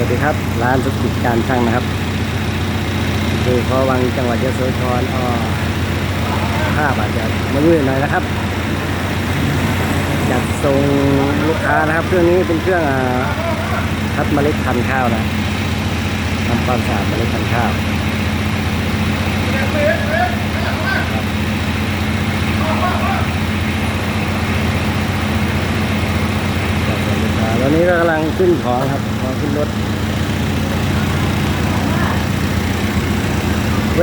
วัสดีครับ ร้านสุกิจการช่างนะครับคือพอวังจังหวัดยะโสธรอ้อภาพอาจจะมืดๆหน่อยนะครับ จัดส่งลูกค้านะครับ เครื่องนี้เป็นเครื่องคัดเมล็ดพันธุ์ข้าวนะทำความสะอาดเมล็ดพันธุ์ข้าวจัดส่งลูกค้าวันนี้ก็กำลังขึ้นของครับ ของขึ้นรถ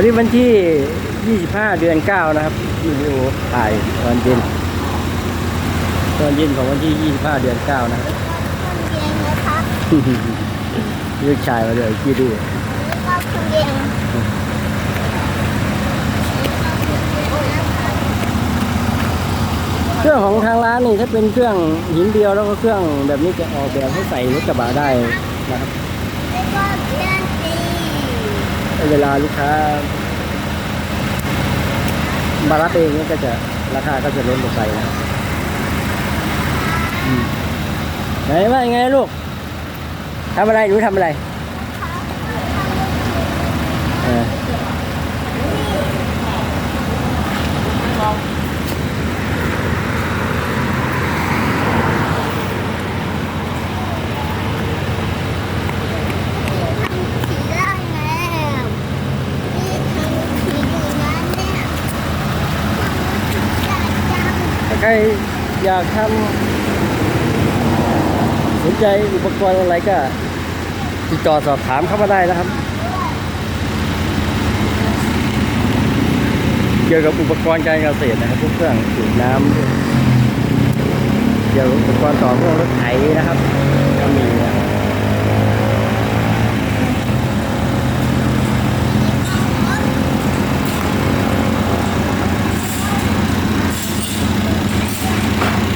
วันนี้วันที่ 25 เดือน 9 นะครับวิดีโอถ่ายตอนเย็นตอนเย็นของวันที่ 25 เดือน 9 นะครับเย็นนะคะลูกชายมาเลยคิดดูนี่ก็คุณเย็นเครื่องของทางร้านนี่ถ้าเป็นเครื่องหินเดียวแล้วก็เครื่องแบบนี้จะออกแบบให้ใส่รถกระบะได้นะครับแล้วก็ เวลาลูกค้ามารับเองนี่ก็จะราคาก็จะลดลงไปนะไหนว่ายังไงลูกทำอะไรหนูทำอะไรเออ สีร่างแล้วนี่ทำสีอยู่นะเนี่ยทำสีจัดจัง ถ้าใค รอยากทำสนใจอุปกรณ์อะไรก็ติดต่อสอบถามเข้ามาได้นะครับ เกี่ยวกับอุปกรณ์การเกษตรนะครับพวกเครื่องสูบน้ำเกี่ยวกับอุปกรณ์ต่อพวกรถไถนะครับก็มีนะครับ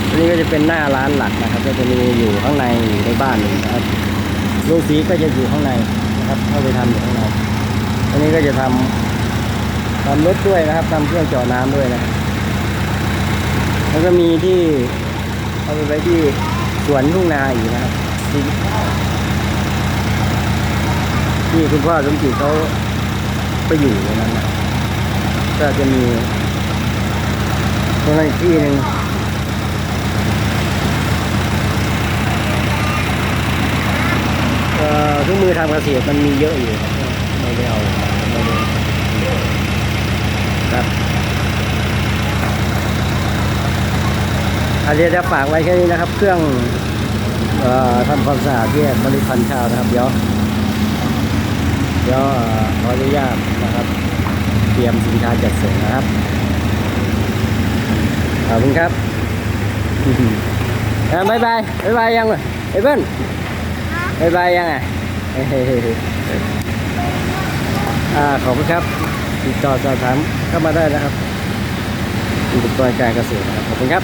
อันนี้ก็ จะเป็นหน้าร้านหลักนะครับ ก็จะมีอยู่ข้างในอยู่ในบ้านอยู่นะครับโรงสีก็จะอยู่ข้างในนะครับเข้าไปทำอยู่ข้างในอันนี้ก็จะทำทำรถด้วยนะครับทำเครื่องเจาะน้ำด้วยนะครับ แล้วก็มีที่เอาไปไว้ที่สวนทุ่งนาอีกนะครับที่ที่คุณพ่อสมจิตเขาไปอยู่ตรงนั้นนะก็จะมีตรงนั้นอีกที่หนึ่งเอ่อเครื่องมือ ทำเกษตรมันมีเยอะอยู่ครับไม่ได้เอาไม่ได้ครับอาจจะจะฝากไว้แค่นี้นะครับ เครื่องเอ่อทำความสะอาดแยกบริพันธ์ข้าวนะครับ เดี๋ยวเดี๋ยวเอ่อขออนุญาตนะครับ เตรียมสินค้าจัดส่งนะครับขอบคุณครับอ่าบายบายบายบายยังเลยไอ้เบิ้ลบายบายยังไงเฮ้ย อ่าขอบคุณครับ ติดต่อสอบถามเข้ามาได้นะครับอุปกรณ์การเกษตรนะครับขอบคุณครับ